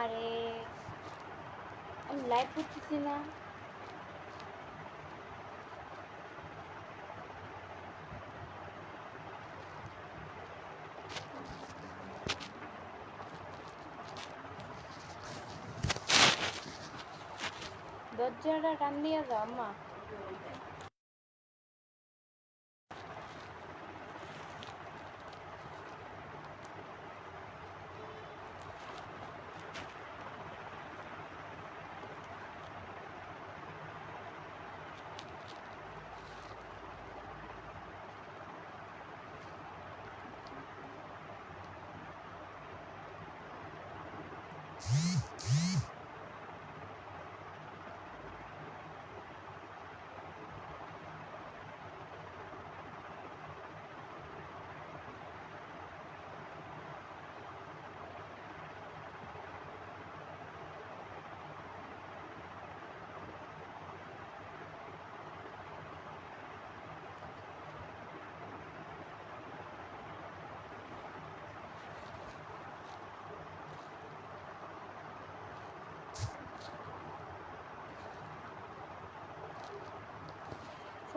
আরে আমি লাইভ করতেছি না। দরজাটা টান দিয়ে যাও আম্মা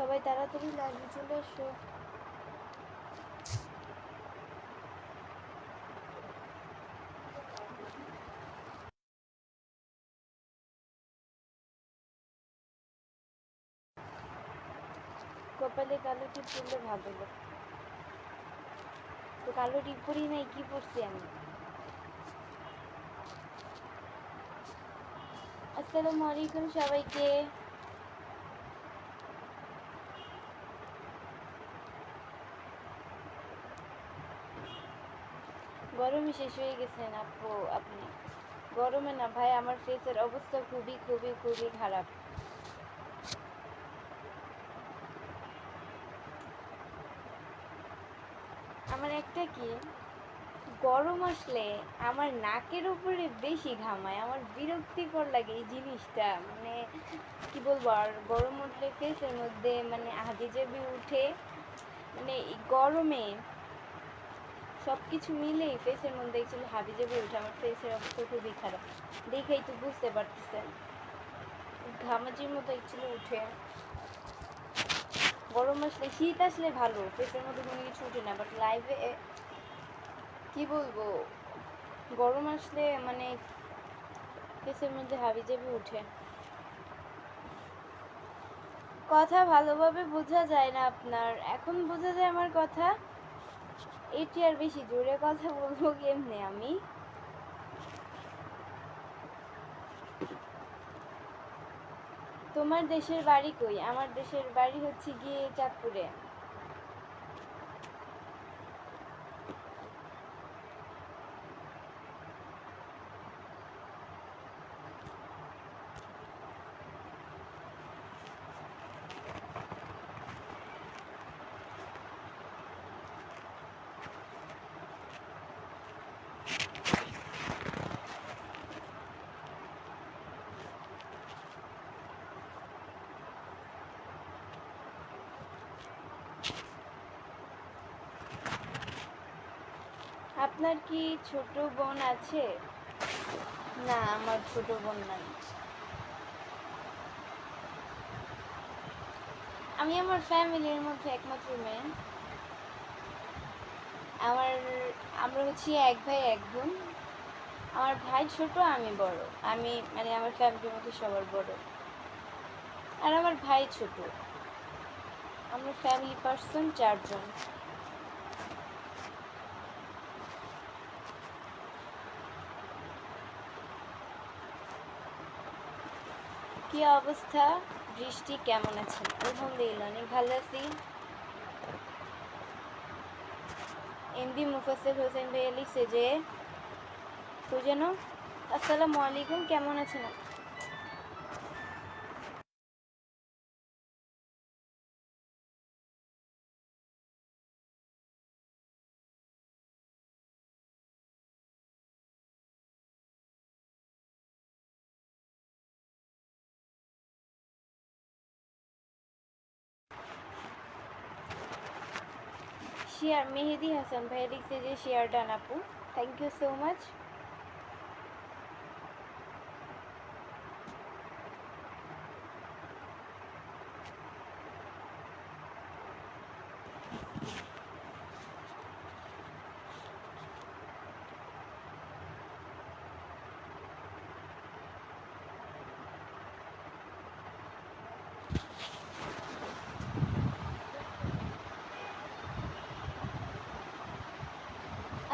সবাই তাড়াতাড়ি লাইভে চলে এসো কপালে কালো টিপ পরলে ভালো তো কালো টিপ পরি নাই, কি পরছি আমি? আসসালামু আলাইকুম সবাইকে। গরমে শেষ হয়ে গেছেন আপু, আপনি। গরমে না ভাই, আমার ফেসের অবস্থা খুবই খুবই খুবই খারাপ। আমার একটা কি, গরম আসলে আমার নাকের উপরে বেশি ঘামায়, আমার বিরক্তিকর লাগে এই জিনিসটা। মানে কি বলব, আর গরম উঠলে ফেসের মধ্যে মানে হাবিজাবি উঠে মানে গরমে সব কিছু মিলেই ফেসের মধ্যে অ্যাকচুয়ালি হাবি জাবি উঠে আমার ফেসের অবস্থা খুবই খারাপ। দেখেই তো বুঝতে পারতেছেন। ঘামাজির মতো অ্যাকচুয়ালি উঠে। গরম আসলে, শীত আসলে ভালো ফেসের মধ্যে কোনো কিছু উঠে না বাট লাইভে কি বলব? গরম আসলে মানে ফেসের মধ্যে হাবি জাবি উঠে। কথা ভালোভাবে বোঝা যায় না আপনার। এখন বোঝা যায় আমার কথা। এটি আর বেশি জোরে কথা বলব কেমনে আমি? তোমার দেশের বাড়ি কই? আমার দেশের বাড়ি হচ্ছে গিয়ে চাঁদপুরে। আপনার কি ছোট বোন আছে? না, আমার ছোট বোন নাই। আমি আমার ফ্যামিলির মধ্যে একমাত্র মেয়ে। আমার, আমরা হচ্ছি এক ভাই, এক বোন। আমার ভাই ছোট, আমি বড়। আমি মানে আমার ফ্যামিলির মধ্যে সবার বড়। আর আমার ভাই ছোট। আমরা ফ্যামিলি পার্সন চারজন। কি অবস্থা? বৃষ্টি কেমন আছেন আলহামদুলিল্লাহ অনেক ভালো আছি। এমডি মুফাসেল হোসেন ভাইয়া লিখছে যে, তো যেন, আসসালামু আলাইকুম, কেমন আছেন শেয়ার মেহেদি হাসান ভাই লিখছে যে শেয়ার ডান আপু থ্যাংক ইউ সো মাচ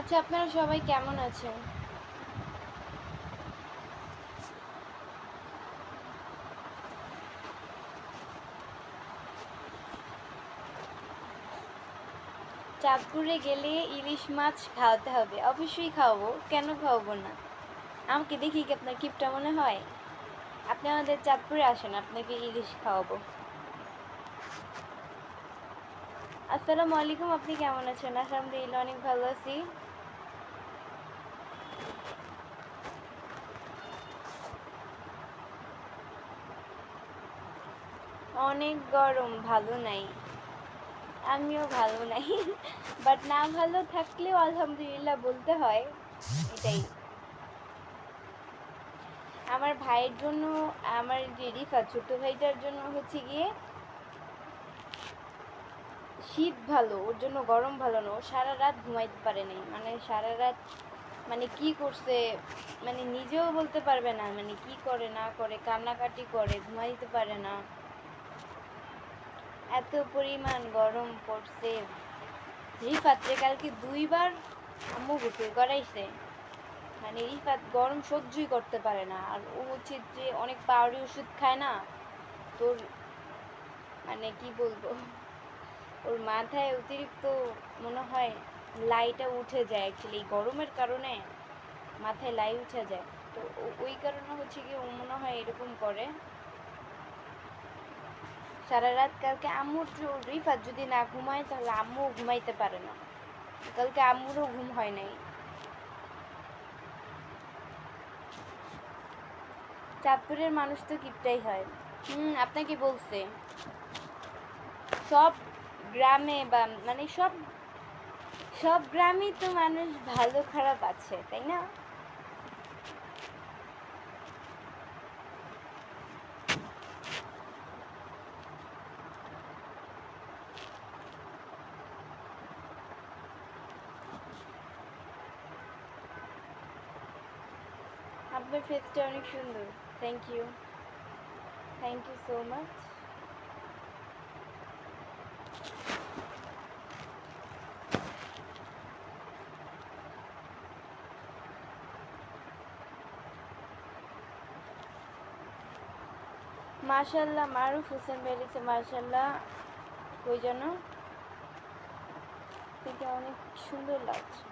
আচ্ছা আপনারা সবাই কেমন আছেন? চাঁদপুরে গেলে ইলিশ মাছ খাওয়াতে হবে। অবশ্যই খাওয়াবো। কেন খাওয়াবো না? আমাকে দেখি কি আপনার কিপটা মনে হয়। আপনি আমাদের চাঁদপুরে আসেন, আপনাকে ইলিশ খাওয়াবো। আসসালামু আলাইকুম, আপনি কেমন আছেন? আলহামদুলিল্লাহ, অনেক ভালো আছি। অনেক গরম, ভালো নাই। আমিও ভালো নাই বাট না ভালো থাকলেও আলহামদুলিল্লাহ বলতে হয়, এটাই। আমার ভাইয়ের জন্য, আমার যে রিফা ছোট ভাইটার জন্য হচ্ছে গিয়ে শীত ভালো, ওর জন্য গরম ভালো না, ও সারা রাত ঘুমাইতে পারে নাই। মানে সারা রাত মানে কি করছে মানে নিজেও বলতে পারবে না মানে কি করে, না করে, কান্নাকাটি করে, ঘুমাইতে পারে না। এত পরিমাণ গরম পড়ছে। রিফাতরে কালকে দুইবার আম্মু গোসল করাইছে মানে রিফাত গরম সহ্যই করতে পারে না। আর ও হচ্ছে যে অনেক পাওয়ারি ওষুধ খায় না, তোর মানে কি বলব? ওর মাথায় অতিরিক্ত মনে হয় লাইটা উঠে যায় অ্যাকচুয়ালি গরমের কারণে মাথায় লাই উঠে যায়। তো ওই কারণে হচ্ছে কি ও মনে হয় এরকম করে। সারা রাত কালকে আম্মুর রিফাত যদি না ঘুমায়, তাহলে আম্মুও ঘুমাইতে পারে না। কালকে আম্মুরও ঘুম হয় নাই। চাঁদপুরের মানুষ তো কিপটাই হয়। হুম আপনাকে বলছে? সব গ্রামে বা মানে সব সব গ্রামেই তো মানুষ ভালো খারাপ আছে, তাই না? আপনার ফেসটা অনেক সুন্দর। Thank you thank you so much মাশাল্লাহ মারুফ হোসেন বেরিয়েছে মাশাল্লাহ ওই জন্য থেকে অনেক সুন্দর লাগছে।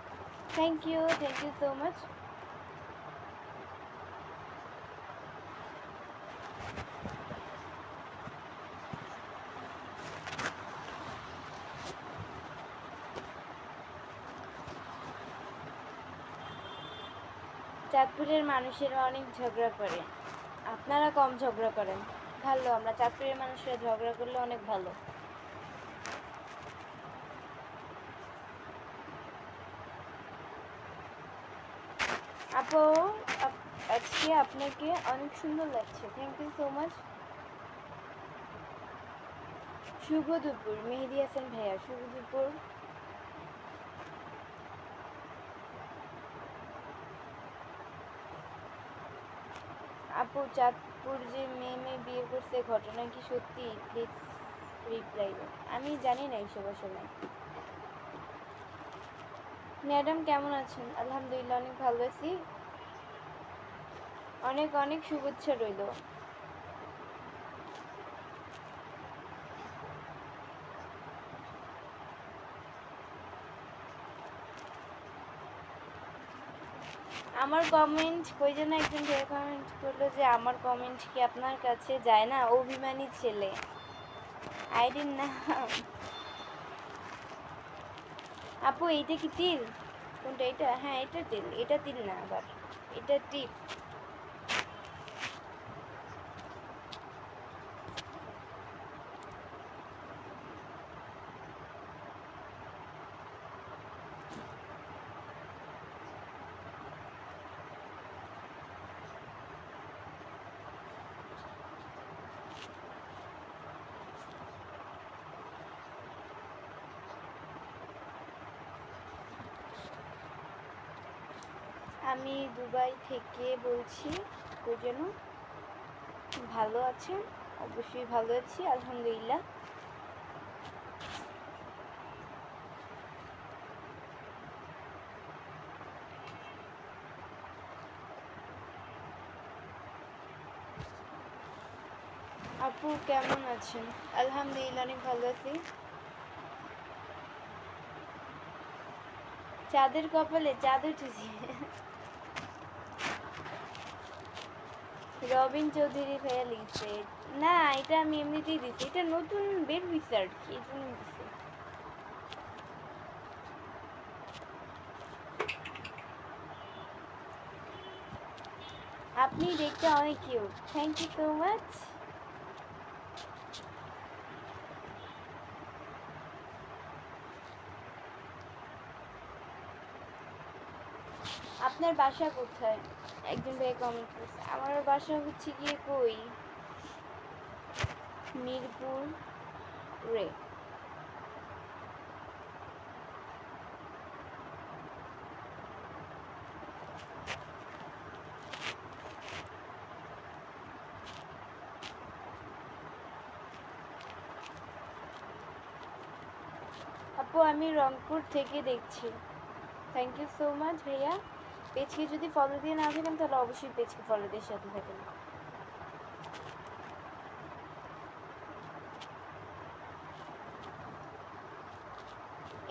Thank you thank you so much চাঁদপুরের মানুষেরা অনেক ঝগড়া করে। আপনারা কম ঝগড়া করেন। ভালো, আমরা চাঁদপুরের মানুষরা ঝগড়া করলে অনেক ভালো। আপু আজকে আপনাকে অনেক সুন্দর লাগছে। থ্যাংক ইউ সো মাচ শুভ দুপুর। মেহেদি হাসান ভাইয়া, শুভ দুপুর। আপু চাঁদপুর যে মেয়ে মেয়ে বিয়ে করছে, ঘটনা কি সত্যি? প্লিজ রিপ্লাই আমি জানি না এইসব আসলে। ম্যাডাম, কেমন আছেন? আলহামদুলিল্লাহ, অনেক ভালো আছি। অনেক অনেক শুভেচ্ছা রইল। আমার কমেন্ট কই যেন একজন কমেন্ট করল যে, আমার কমেন্ট কি আপনার কাছে? যায় না, অভিমানী ছেলে। আই ডিন না আপু, এইটা কি তিল? কোনটা? এটা? হ্যাঁ এটা তিল। এটা তিল না আবার। এটা টিপ। আমি দুবাই থেকে বলছি ওই জন্য। ভালো আছেন অবশ্যই ভালো আছি, আলহামদুলিল্লাহ। আপু, কেমন আছেন? আলহামদুলিল্লাহ, অনেক ভালো আছি। চাঁদের কপালে চাঁদ উঠেছি। রবিন চৌধুরী ভাইয়া লিখছে। না, এটা আমি এমনিতেই দিচ্ছি এটা নতুন বের হয়েছে আর কি, এই জন্য দিচ্ছি আপনি দেখতে অনেক cute thank you so much আপনার বাসা কোথায়? একজন ভাই কমেন্ট করছে, আমার বাসা হচ্ছে গিয়ে কই? মিরপুর রে। আপু, আমি রংপুর থেকে দেখছি। থ্যাংক ইউ সো মাচ ভাইয়া। পেজকে যদি ফলো দিয়ে না থাকেন, তাহলে অবশ্যই পেজকে ফলো দিয়ে সাথে থাকেন।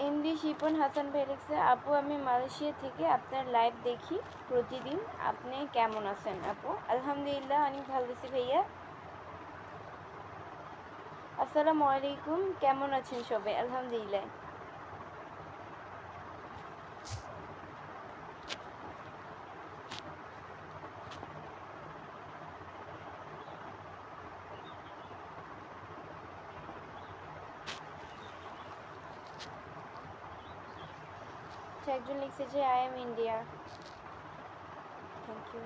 এমডি শিপন হাসান ভাই আপু, আমি মালয়েশিয়া থেকে আপনার লাইভ দেখি প্রতিদিন। আপনি কেমন আছেন, আপু? আলহামদুলিল্লাহ, অনেক ভালো আছি ভাইয়া। আসসালামু আলাইকুম, কেমন আছেন সবাই? আলহামদুলিল্লাহ। যে I am India thank you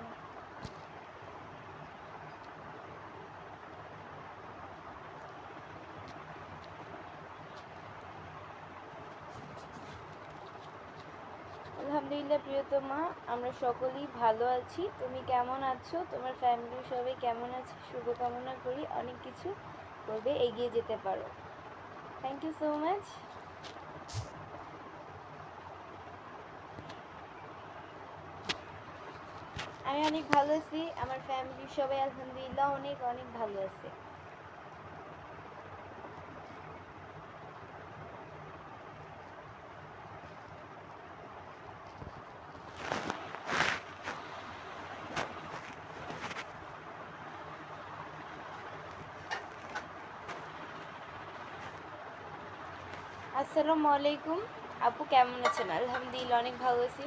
আলহামদুলিল্লাহ প্রিয়তমা, আমরা সকলেই ভালো আছি। তুমি কেমন আছো? তোমার ফ্যামিলির সবাই কেমন আছে? শুভকামনা করি। অনেক কিছু করবে, এগিয়ে যেতে পারো। থ্যাংক ইউ সো মাচ আমি অনেক ভালো আছি, আমার ফ্যামিলির সবাই আলহামদুলিল্লাহ অনেক অনেক ভালো আছে। আসসালামু আলাইকুম। আপু কেমন আছেন? আলহামদুলিল্লাহ, অনেক ভালো আছি।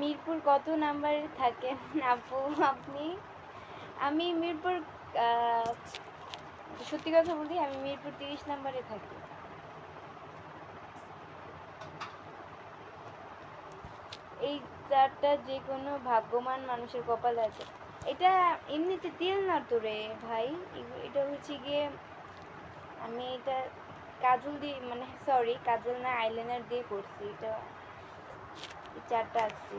মিরপুর কত নাম্বারে থাকেন? আপু, আপনি? আমি মিরপুর সত্যি কথা বলি আমি মিরপুর তিরিশ নাম্বারে থাকি। এই চারটা যে কোনো ভাগ্যবান মানুষের কপালে আছে। এটা এমনিতে তেল না তো রে ভাই? এটা হচ্ছে গিয়ে আমি এটা কাজল দিয়ে মানে সরি কাজল না আইলাইনার দিয়ে করছি, এটা চারটা আঁকছি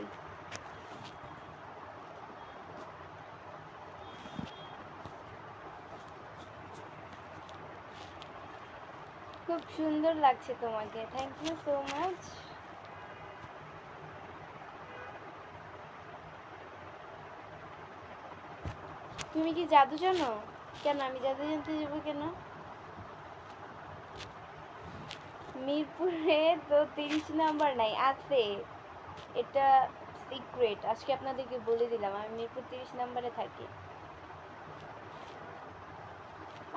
খুব সুন্দর লাগছে তোমাকে। থ্যাংক ইউ সো মাচ তুমি কি জাদু জানো? কেন? আমি জাদু জানতে যাব কেন? মিরপুরে তো তিরিশ নাম্বার নাই, আছে। এটা সিক্রেট আজকে আপনাদেরকে বলে দিলাম, আমি মিরপুর তিরিশ নাম্বারে থাকি।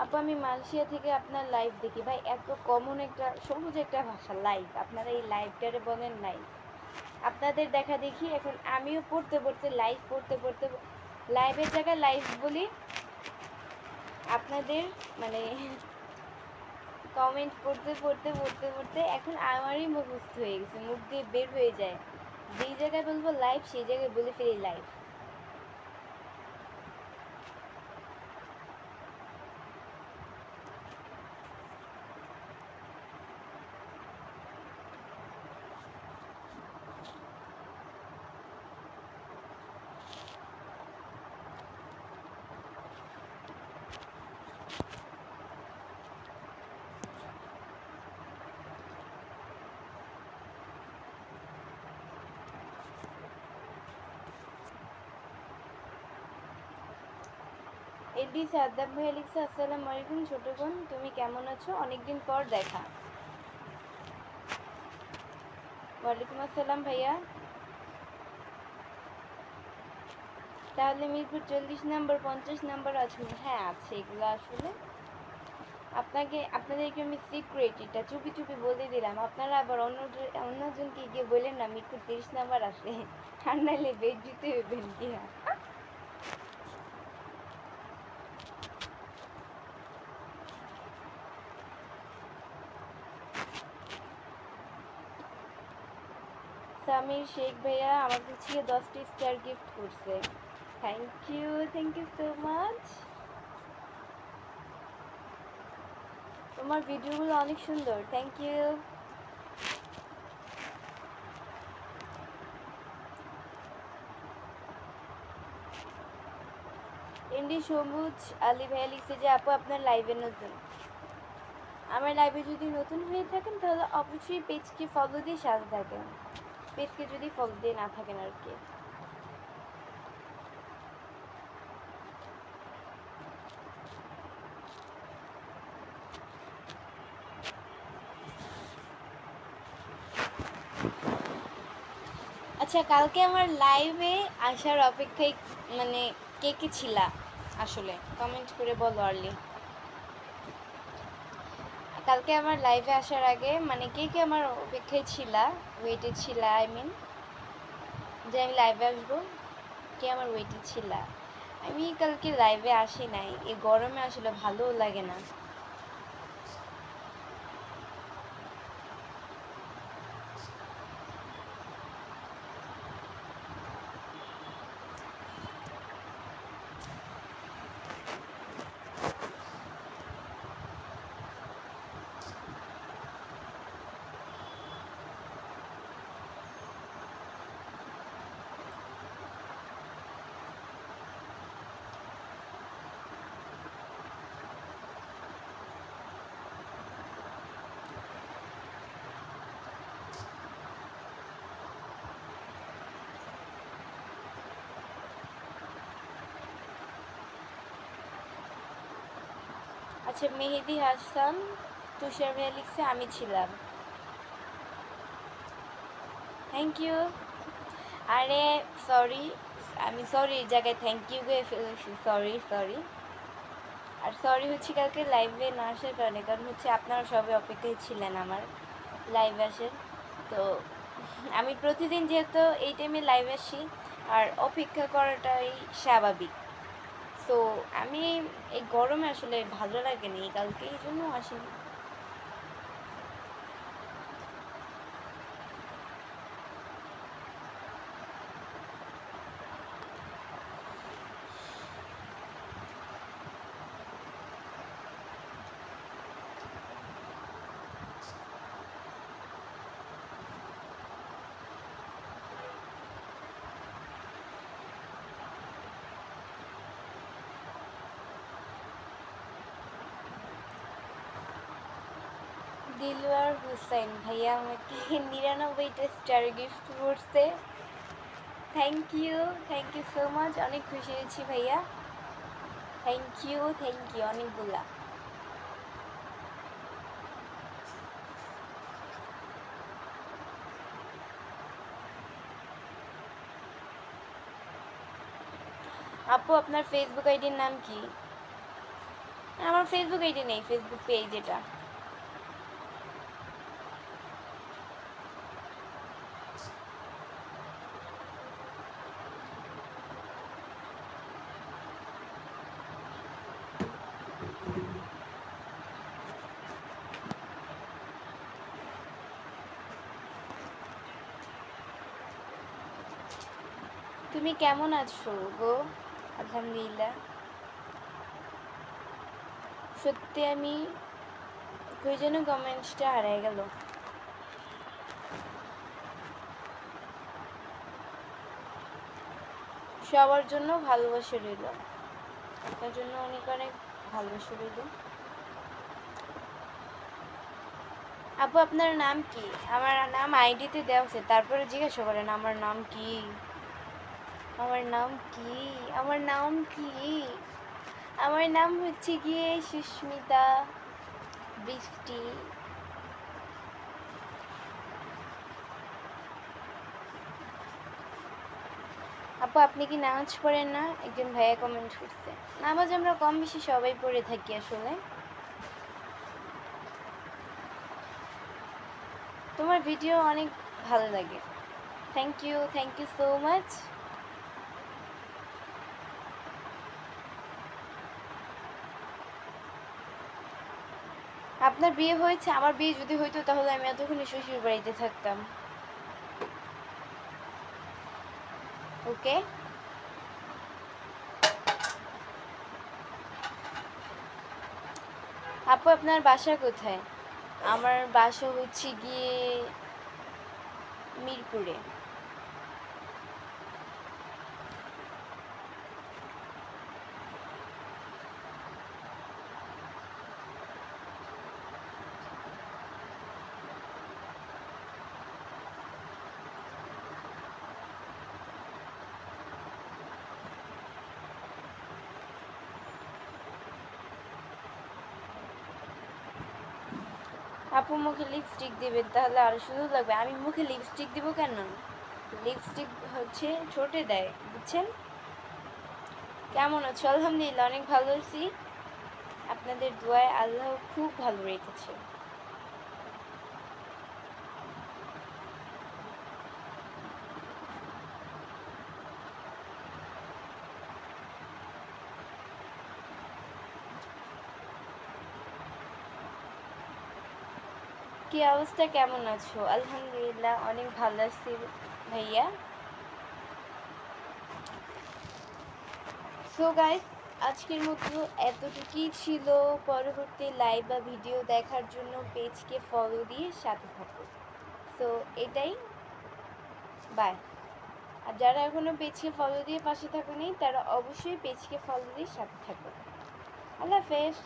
আপু, আমি মালয়েশিয়া থেকে আপনার লাইভ দেখি। ভাই, এত কমন একটা, সবুজ একটা ভাষা লাইভ আপনারা এই লাইভটারে বলেন লাইভ আপনাদের দেখা দেখি, এখন আমিও পড়তে পড়তে লাইভ পড়তে পড়তে লাইভের জায়গায় লাইভ বলি। আপনাদের মানে কমেন্ট পড়তে পড়তে পড়তে পড়তে, এখন আমারই মুখস্থ হয়ে গেছে, মুখ দিয়ে বের হয়ে যায়। যেই জায়গায় বলব লাইভ সেই জায়গায় বলে ফেলি লাইভ এডি সাদ্দাম ভাই লিখছে, আসসালামু আলাইকুম ছোট বোন, তুমি কেমন আছো? অনেকদিন পর দেখা। ওয়ালাইকুম আসসালাম ভাইয়া। তাহলে মিরপুর চল্লিশ নাম্বার, পঞ্চাশ নাম্বার আছে। হ্যাঁ আছে এগুলো আসলে। আপনাকে, আপনাদেরকে আমি সিক্রেট এটা চুপি চুপি বলে দিলাম। আপনারা আবার অন্য অন্যজনকে গিয়ে বললেন না, মিরপুর তিরিশ নাম্বার আসে। আর নাইলে বেড দিতে হইবেন কি সামির শেখ ভাইয়া আমার কাছে দশটি স্টার গিফট করছে। Thank you thank you so much তোমার ভিডিওগুলো অনেক সুন্দর থ্যাংক ইউ এন্ডি সবুজ আলী ভাইয়া লিখছে যে, আপু, আপনার লাইভে নতুন। আমার লাইভে যদি নতুন হয়ে থাকেন, তাহলে অবশ্যই পেজকে ফলো দিয়ে সাথে থাকেন। পেজকে যদি ফলো দিয়ে না থাকেন আর কি। আচ্ছা কালকে আমার লাইভে আসার অপেক্ষায় মানে কে কে ছিলা আসলে? কমেন্ট করে বলো, আর্লি। কালকে আমার লাইভে আসার আগে মানে কে কে আমার অপেক্ষায় ছিলা? ওয়েটে ছিল আই মিন যে আমি লাইভে আসব, কে আমার ওয়েটে ছিল? আমি কালকে লাইভে আসি নাই, এই গরমে আসলে ভালোও লাগে না। আচ্ছা মেহেদি হাসান, তুষার ভাইয়া লিখছে, আমি ছিলাম। থ্যাংক ইউ আরে সরি আমি সরি জায়গায় থ্যাংক ইউ ফেলেছি। সরি সরি আর সরি হচ্ছে কালকে লাইভে না আসার কারণে, কারণ হচ্ছে আপনারা সবাই অপেক্ষায় ছিলেন আমার লাইভ আসার তো আমি প্রতিদিন যেহেতু এই টাইমে লাইভ আসি, আর অপেক্ষা করাটাই স্বাভাবিক। তো আমি এই গরমে আসলে ভালো লাগে না এই কালকে এই জন্য আসিনি। দিলওয়ার হুসেন ভাইয়া আমাকে নিরানব্বইটা স্টার গিফট করছে। Thank you thank you so much অনেক খুশি হয়েছি, ভাইয়া। থ্যাংক ইউ থ্যাংক ইউ অনেকগুলা। আপু, আপনার ফেসবুক আইডির নাম কি? আমার ফেসবুক আইডি নেই ফেসবুক পেজ এটা। তুমি কেমন আছো গো? আলহামদুলিল্লাহ। সত্যি আমি, কই যেন কমেন্টসটা হারিয়ে গেল। সবার জন্য ভালোবাসা রইল। আপনার জন্য অনেক অনেক ভালোবাসা রইল। আপু, আপনার নাম কি? আমার নাম আইডিতে দেওয়া আছে, তারপরে জিজ্ঞাসা করেন, আমার নাম কি? আমার নাম কি? আমার নাম কি? আমার নাম হচ্ছে গিয়ে সুস্মিতা বৃষ্টি। আপু, আপনি কি নামাজ পড়েন না? একজন ভাইয়া কমেন্ট করছে। নামাজ আমরা কম বেশি সবাই পড়ে থাকি আসলে। তোমার ভিডিও অনেক ভালো লাগে। Thank you thank you so much আপনার বিয়ে হয়েছে, আমার বিয়ে যদি হইতো তাহলে আমি এতক্ষণে শ্বশুর বাড়িতে থাকতাম। ওকে? আপু, আপনার বাসা কোথায়? আমার বাসা হচ্ছে গিয়ে মিরপুরে। আপু মুখে লিপস্টিক দেবেন, তাহলে আরও সুন্দর লাগবে। আমি মুখে লিপস্টিক দিব কেন? লিপস্টিক হচ্ছে ছোটে দেয়, বুঝছেন? কেমন আছো? আলহামদুলিল্লাহ, অনেক ভালো আছি। আপনাদের দোয়ায় আল্লাহ খুব ভালো রেখেছে। কি অবস্থা? কেমন আছো? আলহামদুলিল্লাহ, অনেক ভালো আছি ভাইয়া। সো গাইস আজকের মতো এতটুকুই ছিল। পরবর্তী লাইভ বা ভিডিও দেখার জন্য পেজকে ফলো দিয়ে সাথে থাকো। সো এটাই। বাই আর যারা এখনও পেজকে ফলো দিয়ে পাশে থাকো নেই তারা অবশ্যই পেজকে ফলো দিয়ে সাথে থাকো। আল্লাহ হাফেজ।